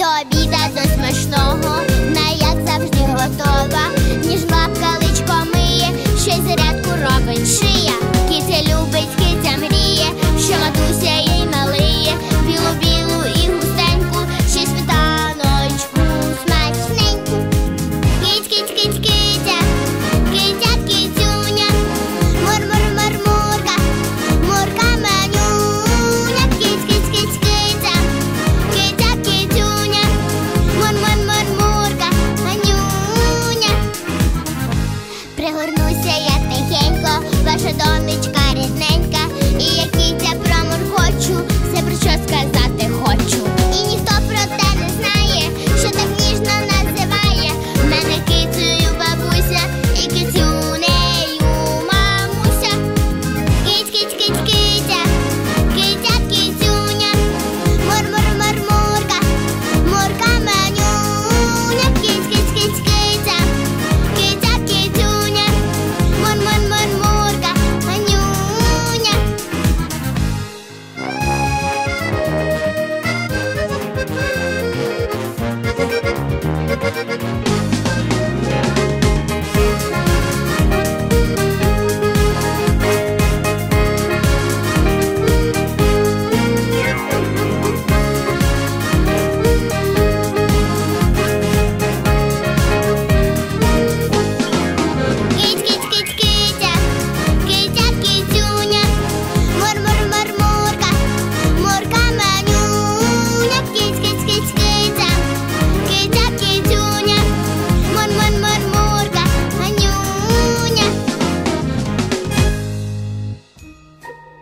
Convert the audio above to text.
До обіда до смачного, память